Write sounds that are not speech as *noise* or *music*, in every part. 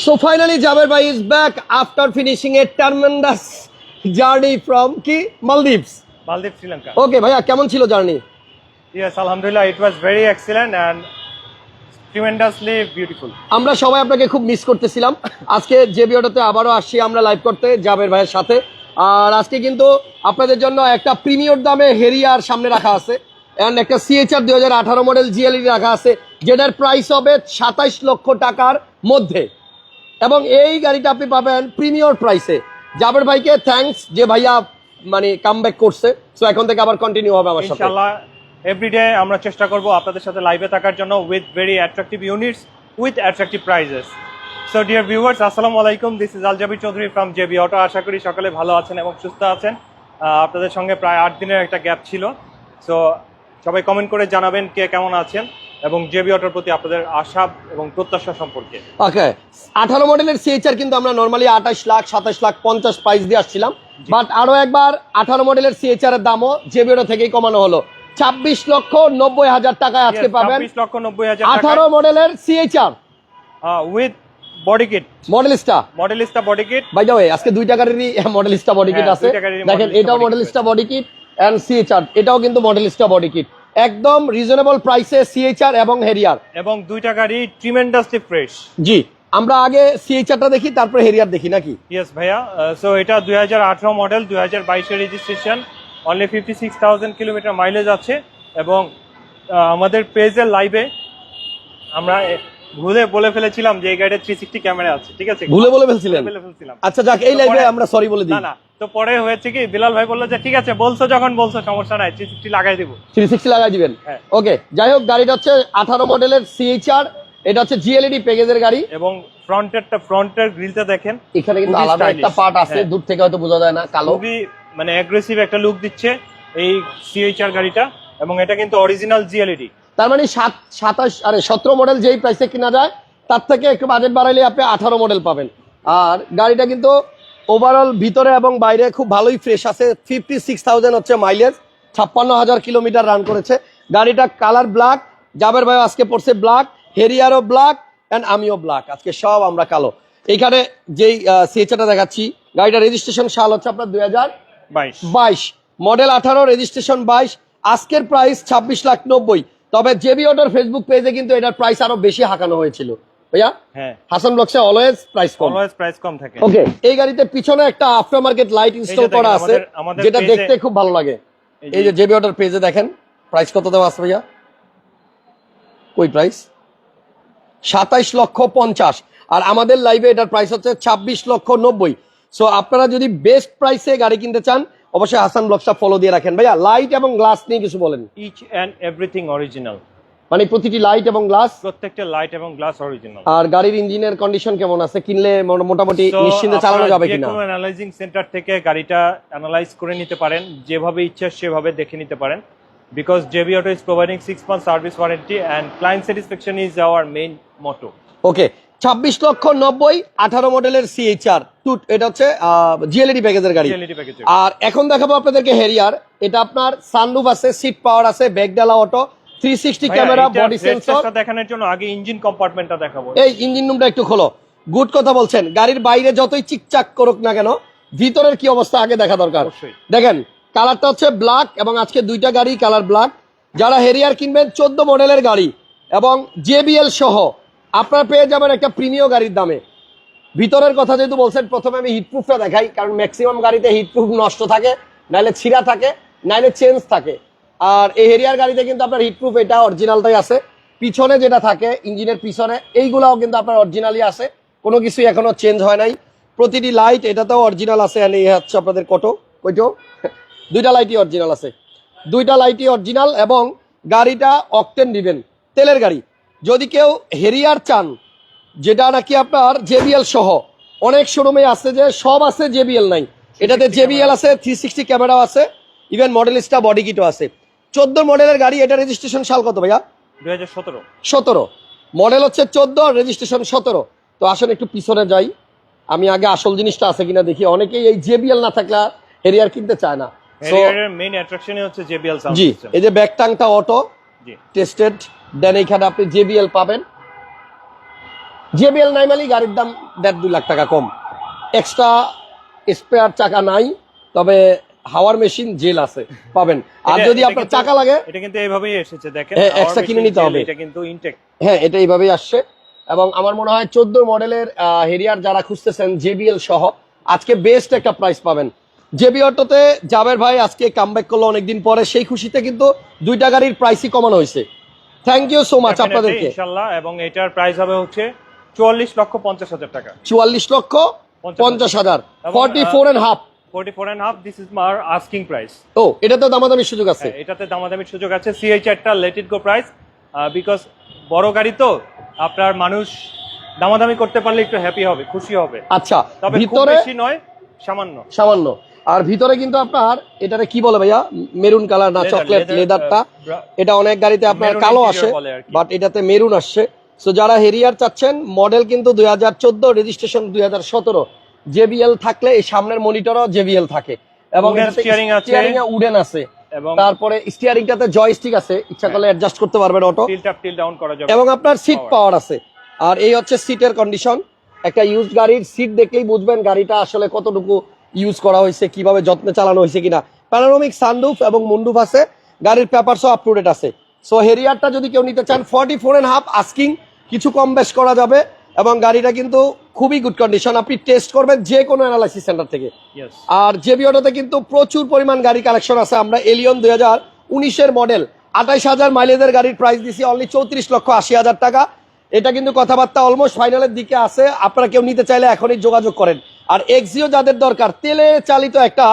So finally, Jaber Bhai is back after finishing a tremendous journey from কি Maldives Sri Lanka. Okay ভাইয়া কেমন ছিল journey Yes, Alhamdulillah, it was very excellent and tremendously beautiful. আমরা সবাই আপনাকে খুব miss করতেছিলাম। আজকে যে ভিডিওটাতে আবারও আসছি আমরা লাইভ করতে জাবের ভাইয়ের সাথে। আর আজকে কিন্তু আপনাদের জন্য একটা প্রিমিয়র দামে হেরিয়ার সামনে রাখা আছে। অ্যান্ড একটা সিএচআর দুই হাজার আঠারো মডেল জিএলই রাখা আছে যেটার প্রাইস হবে সাতাইশ লক্ষ টাকার মধ্যে। এবং এই গাড়িটা আপনি পাবেন প্রিমিয়র প্রাইসে। জাবের ভাইকে থ্যাঙ্কস যে ভাইয়া মানে কামব্যাক করছে। সো এখন থেকে আবার কন্টিনিউ হবে আমার সাথে। এভরিডে আমরা চেষ্টা করব আপনাদের সাথে লাইভে থাকার জন্য with very attractive units with attractive prizes so dear viewers আসসালামু আলাইকুম। This is Aljabi Chowdhury from JB auto আশা করি সকলে ভালো আছেন এবং সুস্থ আছেন। আপনাদের সঙ্গে প্রায় আট দিনের একটা গ্যাপ ছিল। সো সবাই কমেন্ট করে জানাবেন কে কেমন আছেন। এবং জেবি অটোর প্রতি আপনাদের আশা এবং প্রত্যাশা সম্পর্কে। ওকে আঠারো মডেলের সিএইচআর কিন্তু আমরা নর্মালি আঠাশ লাখ সাতাশ লাখ পঞ্চাশ প্রাইস দিয়ে আসছিলাম। বাট আরও একবার আঠারো মডেলের সিএইচআর এর দামও জেবিওটা থেকেই কমানো হলো। ছাব্বিশ লক্ষ নব্বই হাজার টাকায় আজকে পাবেন লক্ষ নব্বই হাজার আঠারো মডেলের CHR with body kit Modellista Modellista body kit by the way আজকে মডেলিস্টা বডি কিট হ্যাঁ, আছে। দেখেন এটাও Modellista body kit and CHR এটাও কিন্তু মডেলিস্টা বডি কিট একদম রিজনেবল প্রাইসে সিএইচআর এবং হেরিয়ার এবং দুইটা গাড়ি ট্রিমেন্ডাসলি ফ্রেশ জি আমরা আগে সিএইচআরটা দেখি তারপরে হেরিয়ার দেখি নাকি? ইয়েস ভাইয়া। সো এটা দুই হাজার আঠারো মডেল দুই হাজার বাইশের registration only fifty six thousand kilometre mileage আছে। এবং আমাদের পেজের লাইভে আমরা ভুলে বলে ফেলেছিলাম যে এই গাড়িতে থ্রি সিক্সটি ক্যামেরা আছে ঠিক আছে? ভুলে বলে ফেলছিলেন? ফেলছিলাম। আচ্ছা যাক এই লাইভে আমরা সরি বলে দিই। না না তো পরে হয়েছে কি বিলাল ভাই বলল যে ঠিক আছে বলছো যখন বলছো সমস্যা নাই থ্রি সিক্সটি লাগাই দিব। থ্রি সিক্সটি লাগাই দিবেন? হ্যাঁ। ওকে যাই হোক গাড়িটা হচ্ছে আঠারো মডেলের সিএইচআর এটা হচ্ছে জিএলইডি প্যাকেজের গাড়ি। এবং ফ্রন্টেরটা ফ্রন্টের গ্রিলটা দেখেন এখানে কিন্তু আলাদা একটা পার্ট আছে হ্যাঁ। দূর থেকে হয়তো বোঝা যায় না কালো। খুবই মানে অ্যাগ্রেসিভ একটা লুক দিচ্ছে এই সিএইচআর গাড়িটা এবং এটা কিন্তু অরিজিনাল জিএলইডি তার মানে সাত সাতাশ আরে সতেরো মডেল যেই প্রাইসে কিনা যায় তার থেকে একটু বাজেট বাড়াইলে আপনি আঠারো মডেল পাবেন। আর গাড়িটা কিন্তু ওভারঅল ভিতরে এবং বাইরে খুব ভালোই ফ্রেশ আছে। ফিফটি সিক্স থাউজেন্ড হচ্ছে মাইলেজ ছাপ্পান্ন হাজার কিলোমিটার রান করেছে। গাড়িটা কালার ব্ল্যাক জাবের ভাই আজকে পড়ছে ব্ল্যাক হেরিয়ারও ব্ল্যাক অ্যান্ড আমিও ব্ল্যাক আজকে সব আমরা কালো। এইখানে যেই সিএচটা দেখাচ্ছি গাড়িটা রেজিস্ট্রেশন সাল হচ্ছে আপনার দুই হাজার বাইশ। বাইশ মডেল আঠারো রেজিস্ট্রেশন বাইশ। আজকের প্রাইস ছাব্বিশ লাখ নব্বই। তবে জেবি অটোর ফেসবুক পেজে কিন্তু এটার প্রাইস আরও বেশি হাঁকানো হয়েছিল। ভাইয়া? হ্যাঁ। হাসান ব্লকসে অলওয়েজ প্রাইস কম। অলওয়েজ প্রাইস কম থাকে। ওকে এই গাড়িতে পিছনে একটা আফটার মার্কেট লাইট ইনস্টল করা আছে যেটা দেখতে খুব ভালো লাগে। এই যে জেবি অটোর পেজে দেখেন প্রাইস কত দেওয়া আছে ভাইয়া? কই প্রাইস সাতাইশ লক্ষ পঞ্চাশ। আর আমাদের লাইভে এটার প্রাইস হচ্ছে ছাব্বিশ লক্ষ নব্বই। সো আপনারা যদি বেস্ট প্রাইসে গাড়ি কিনতে চান অবশ্যই হাসান ব্লগসটা ফলো দিয়ে রাখেন। ভাইয়া লাইট এবং গ্লাস নিয়ে কিছু বলেন। ইচ অ্যান্ড এভরিথিং অরিজিনাল মানে প্রতিটি লাইট এবং গ্লাস প্রত্যেকটা লাইট এবং গ্লাস অরিজিনাল আর গাড়ির ইঞ্জিনের কন্ডিশন কেমন আছে? কিনলে মোটামুটি নিশ্চিন্তে চালানো যাবে কিনা? কোনো অ্যানালাইজিং সেন্টার থেকে গাড়িটা অ্যানালাইজ করে নিতে পারেন যেভাবে ইচ্ছা সেভাবে দেখে নিতে পারেন। Because JB auto is providing six month service warranty and client satisfaction is our main motto okay ছাব্বিশ লক্ষ নব্বই আঠারো মডেলের সিএইচআর টু এটা হচ্ছে জিএলইডি প্যাকেজের গাড়ি। আর এখন দেখাবো আপনাদেরকে হেরিয়ার এটা আপনার সানরুফ আছে সিট পাওয়ার আছে ব্যাকডালা auto three sixty camera body sensor দেখানোর জন্য আগে ইঞ্জিন কম্পার্টমেন্টটা দেখাবো। এই ইঞ্জিন রুমটা একটু খোলো। গুড কথা বলছেন। গাড়ির বাইরে যতই চিকচাক করুক না কেন ভিতরের কি অবস্থা আগে দেখা দরকার। দেখেন কালারটা হচ্ছে ব্ল্যাক এবং আজকে দুইটা গাড়ি কালার ব্ল্যাক যারা হেরিয়ার কিনবেন চোদ্দ মডেলের গাড়ি এবং জেবিএল সহ আপনারা পেয়ে যাবেন একটা প্রিমিয় গাড়ির দামে। ভিতরের কথা যেহেতু বলছেন প্রথমে আমি হিটপ্রুফটা দেখাই কারণ ম্যাক্সিমাম গাড়িতে হিটপ্রুফ নষ্ট থাকে নাইলে ছিঁড়া থাকে নাইলে চেঞ্জ থাকে। আর এই হেরিয়ার গাড়িতে কিন্তু আপনার হিটপ্রুফ এটা অরিজিনালটাই আছে। পিছনে যেটা থাকে, ইঞ্জিনের পিছনে, এইগুলাও কিন্তু আপনার অরিজিনালই আছে। কোনো কিছুই এখনও চেঞ্জ হয় নাই। প্রতিটি লাইট এটাতেও অরিজিনাল আছে এই হচ্ছে আপনাদের কটো? কইটো? *laughs* দুইটা লাইটই অরিজিনাল আছে। দুইটা লাইটই অরিজিনাল এবং গাড়িটা অকটেন দিবেন। তেলের গাড়ি। যদি কেউ হেরিয়ার চান, যেটা নাকি আপনার জেবিএল সহ, অনেক শোরুমে আছে যে সব আছে জেবিএল নাই। এটাতে জেবিএল আছে থ্রি সিক্সটি ক্যামেরাও আছে ইভেন মডেলিস্টা বডি কিটও আছে। চোদ্দ মডেলের গাড়ি এটা রেজিস্ট্রেশন সাল কত ভাইয়া? দুই হাজার সতেরো। সতেরো। মডেল হচ্ছে চোদ্দ রেজিস্ট্রেশন সতেরো। তো আসুন একটু পিছনে যাই। আমি আগে আসল জিনিসটা আছে কিনা দেখি। অনেকেই এই জেবিএল না থাকলে হেরিয়ার কিনতে চায় না। মেইন অ্যাট্রাকশনই হচ্ছে জেবিএল সাউন্ড জি এই যে ব্যাকটাংটা অটো টেস্টেড দেন এইখানে আপনি জেবিএল পাবেন। জেবিএল নাইমালি গাড়ির দাম দেড় দুই লাখ টাকা কম। এক্সট্রা স্পেয়ার চাকা নাই তবে হাওয়ার মেশিন জেল আছে *laughs* পাবেন। আর যদি আপনার চাকা লাগে এটা কিন্তু এইভাবেই এসেছে দেখেন হ্যাঁ, Our কিনে নিতে হবে। এটা কিন্তু ইনটেক হ্যাঁ এটা এইভাবেই আসছে। এবং আমার মনে হয় চোদ্দ মডেলের হেরিয়ার যারা খুঁজতেছেন জেবিএল সহ আজকে বেস্ট একটা প্রাইস পাবেন। জেবি অটোতে জাবের ভাই আজকে কামব্যাক করল অনেকদিন পরে সেই খুশিতে কিন্তু দুইটা গাড়ির প্রাইসই কমানো হয়েছে। থ্যাংক ইউ সো মাচ আপনাদেরকে। ইনশাআল্লাহ এবং এটার প্রাইস হবে হচ্ছে চুয়াল্লিশ লক্ষ পঞ্চাশ হাজার টাকা। চুয়াল্লিশ লক্ষ পঞ্চাশ হাজার। এবং, forty ah, four and half forty four and half this is my asking price ও এটাতে দামাদামির সুযোগ আছে। হ্যাঁ, এটাতে দামাদামির সুযোগ আছে। সিএইচআরটা let it go price because বড় গাড়ি তো আপনার মানুষ দামাদামি করতে পারলে একটু হ্যাপি হবে খুশি হবে। আচ্ছা তবে ভিতরে বেশি নয় সামান্য। সামান্য। আর ভিতরে কিন্তু আপনার এটারে কি বলে ভাইয়া? মেরুন কালার না চকলেট লেদারটা এটা অনেক গাড়িতে আপনার কালো আসে। বাট এটাতে মেরুন আসছে সো যারা হেরিয়ার চাচ্ছেন মডেল কিন্তু দুই হাজার চোদ্দ রেজিস্ট্রেশন দুই হাজার সতেরো। জেবিএল থাকলে এই সামনের মনিটরও জেবিএল থাকে। এবং steering আছে। স্টিয়ারিং এ উডেন আছে। এবং তারপরে স্টিয়ারিংটাতে জয়স্টিক আছে। ইচ্ছা করলে অ্যাডজাস্ট করতে পারবেন auto tilt up till down করা যাবে। এবং আপনার সিট পাওয়ার আছে। আর এই হচ্ছে সিটের কন্ডিশন একটা ইউজ গাড়ির সিট দেখলেই বুঝবেন গাড়িটা আসলে কতটুকু ইউজ করা হয়েছে কীভাবে যত্নে চালানো হয়েছে কিনা। প্যানারোমিক সানরুফ এবং মুন্ডুফ আছে। গাড়ির পেপারসও আপ টু ডেট আছে সো হেরিয়ারটা যদি কেউ নিতে চান forty four and half asking কিছু কম বেশ করা যাবে। এবং গাড়িটা কিন্তু খুবই গুড কন্ডিশন আপনি টেস্ট করবেন যে কোনো অ্যানালাইসিস সেন্টার থেকে। আর জেবি অটোতে কিন্তু প্রচুর পরিমাণ গাড়ি কালেকশন আছে আমরা এলিয়ন দুই হাজার উনিশের মডেল আঠাইশ হাজার মাইলেজের গাড়ির প্রাইস দিছি অনলি চৌত্রিশ লক্ষ আশি হাজার টাকা। এটা কিন্তু কথাবার্তা অলমোস্ট ফাইনালের দিকে আছে। আপনারা কেউ নিতে চাইলে এখনই যোগাযোগ করেন। আর এক্সিও যাদের দরকার তেলে চালিত একটা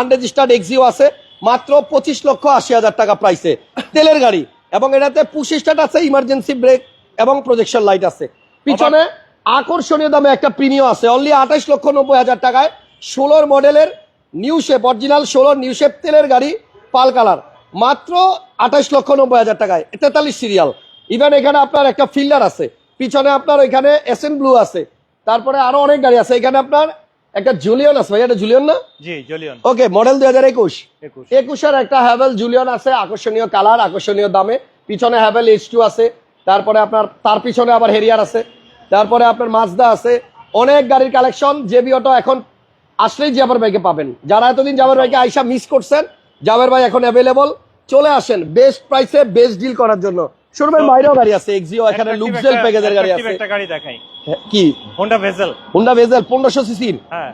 আনরেজিস্টার্ড এক্সিও আছে মাত্র পঁচিশ লক্ষ আশি হাজার টাকা প্রাইসে তেলের গাড়ি। এবং এটাতে পুশ স্টার্ট আছে ইমার্জেন্সি ব্রেক এবং প্রজেকশন লাইট আছে। পিছনে আকর্ষণীয় দামে একটা প্রিমিয়াম আছে। অনলি আঠাশ লক্ষ নব্বই হাজার টাকায় ষোলোর মডেলের নিউ শেপ অরিজিনাল ষোলোর নিউ শেপ তেলের গাড়ি পাল কালার। মাত্র আঠাশ লক্ষ নব্বই হাজার টাকায়। তেতাল্লিশ সিরিয়াল ইভেন এখানে আপনার একটা ফিল্ডার আছে। পিছনে আপনার এখানে এসএন ব্লু আছে। তারপরে আরও অনেক গাড়ি আছে। এখানে আপনার একটা জুলিয়ন আছে। ভাই এটা জুলিয়ন না? জি জলিয়ন ওকে মডেল দুই হাজার একুশ। একুশ। একুশের একটা হ্যাভেল জুলিয়ন আছে। আকর্ষণীয় কালার আকর্ষণীয় দামে। পিছনে হ্যাভেল এইচ টু আছে। তারপরে আপনার তার পিছনে আবার হেরিয়ার আছে। তারপরে আপনার মাজদা আছে। অনেক গাড়ির কালেকশন জেবি অটো এখন আসলেই জাবের ভাইকে পাবেন। যারা এতদিন জাবের ভাইকে আইসা মিস করছেন জাবের ভাই এখন অ্যাভেলেবল চলে আসেন বেস্ট প্রাইসে বেস্ট ডিল করার জন্য। শোরুমের বাইরেও গাড়ি আছে এক্সিও এখানে লুকজেল প্যাকেজের গাড়ি আছে। একটা গাড়ি দেখাই। হ্যাঁ, কি? হোন্ডা ভেজেল হুন্ডা ভেজেল পনেরোশো সিসির হ্যাঁ।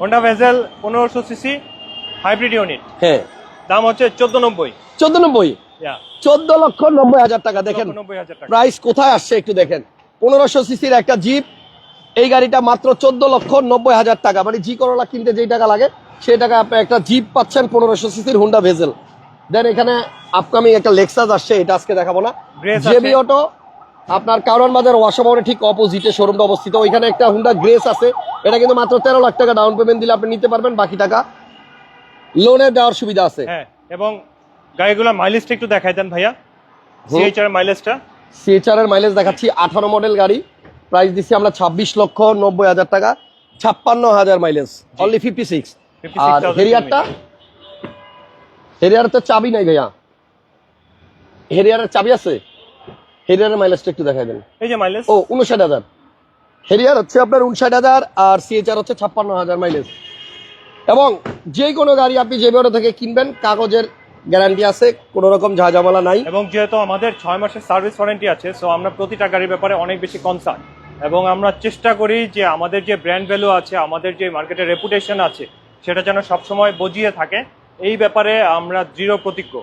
হোন্ডা ভেজেল পনেরোশো সিসি হাইব্রিড ইউনিট হ্যাঁ। দাম হচ্ছে চোদ্দ নব্বই? চোদ্দ লক্ষ নব্বই হাজার টাকা দেখেন। প্রাইস কোথায় আসছে একটু দেখেন। পনেরোশো সিসির একটা জিপ এই গাড়িটা মাত্র চোদ্দ লক্ষ নব্বই হাজার টাকা। মানে জি করোলা কিনতে যেই টাকা লাগে সেই টাকা আপনি একটা জিপ পাচ্ছেন পনেরোশো সিসির হুন্ডা ভেজেল দেন এখানে আপকামিং একটা লেক্সাস আসছে এটা আজকে দেখাবো না। জেবি অটো আপনার কারণ বাজার ওয়াশাবাউরের ঠিক অপোজিটে শোরুমটা অবস্থিত। ওইখানে একটা হুন্ডা গ্রেস আছে। এটা কিন্তু মাত্র তেরো লাখ টাকা ডাউন পেমেন্ট দিলে আপনি নিতে পারবেন বাকি টাকা লোনে দেওয়ার সুবিধা আছে। হ্যাঁ এবং গাড়িগুলোর মাইলেজটা একটু দেখাই দেন ভাইয়া। সিএইচআর মাইলেজটা সিএচআর এর মাইলেজ দেখাচ্ছি আঠারো মডেল গাড়ি। প্রাইস দিচ্ছি আমরা ছাব্বিশ লক্ষ নব্বই হাজার টাকা ছাপ্পান্ন হাজার মাইলেজ অনলি ফিফটি সিক্স 56,000 আর হেরিয়ারটা হেরিয়ারের তো চাবি নাই ভাইয়া। হেরিয়ারের চাবি আছে? হেরিয়ারের মাইলেজটা একটু দেখাই দেন। এই যে মাইলেজ ও উনষাট হাজার। হেরিয়ার হচ্ছে আপনার উনষাট হাজার আর সিএচআর হচ্ছে ছাপ্পান্ন হাজার মাইলেজ এবং যে কোনো গাড়ি আপনি যে বেরো থেকে কিনবেন কাগজের গ্যারান্টি আছে কোনো রকম ঝাঁঝামালা নাই। এবং যেহেতু আমাদের ছয় মাসের সার্ভিস ওয়ারেন্টি আছে সো আমরা প্রতিটা গাড়ির ব্যাপারে অনেক বেশি কনসার্ন এবং আমরা চেষ্টা করি যে আমাদের যে ব্র্যান্ড ভ্যালু আছে আমাদের যে মার্কেটের রেপুটেশন আছে সেটা যেন সবসময় বজিয়ে থাকে। এই ব্যাপারে আমরা দৃঢ় প্রতিজ্ঞ।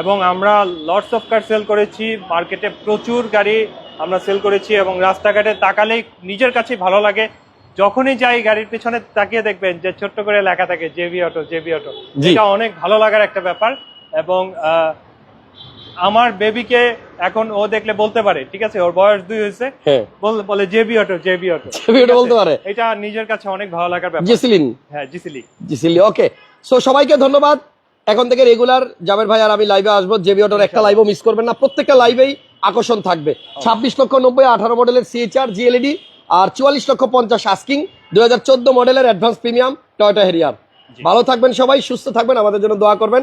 এবং আমরা লটস অফ কার সেল করেছি মার্কেটে প্রচুর গাড়ি আমরা সেল করেছি এবং রাস্তাঘাটে তাকালেই নিজের কাছেই ভালো লাগে। যখনই যাই গাড়ির পিছনে তাকিয়ে দেখবেন যে ছোট্ট করে লেখা থাকে জেবি অটো জেবি অটো। এটা অনেক ভালো লাগার একটা ব্যাপার। এবং আমার বেবিকে এখন ও দেখলে বলতে পারে ঠিক আছে ওর বয়স দুই হয়েছে। হ্যাঁ। বলে JB auto JB auto. JB auto বলতে পারে। এটা নিজের কাছে অনেক ভালো লাগার ব্যাপার। জেসিলিন? হ্যাঁ জিসিলি জিসিলি ওকে। সো সবাইকে ধন্যবাদ। এখন থেকে রেগুলার জাবের ভাই আর আমি লাইভে আসব। জেবি অটোর একটা লাইভও মিস করবেন না। প্রত্যেকটা লাইভেই আকর্ষণ থাকবে। ছাব্বিশ লক্ষ নব্বই আঠারো মডেলের সিএচআর জিএলইডি আর চুয়াল্লিশ লক্ষ পঞ্চাশ আস্কিং দুই হাজার চোদ্দ মডেলের অ্যাডভান্স প্রিমিয়াম টয়টা হেরিয়ার ভালো থাকবেন সবাই সুস্থ থাকবেন। আমাদের জন্য দোয়া করবেন।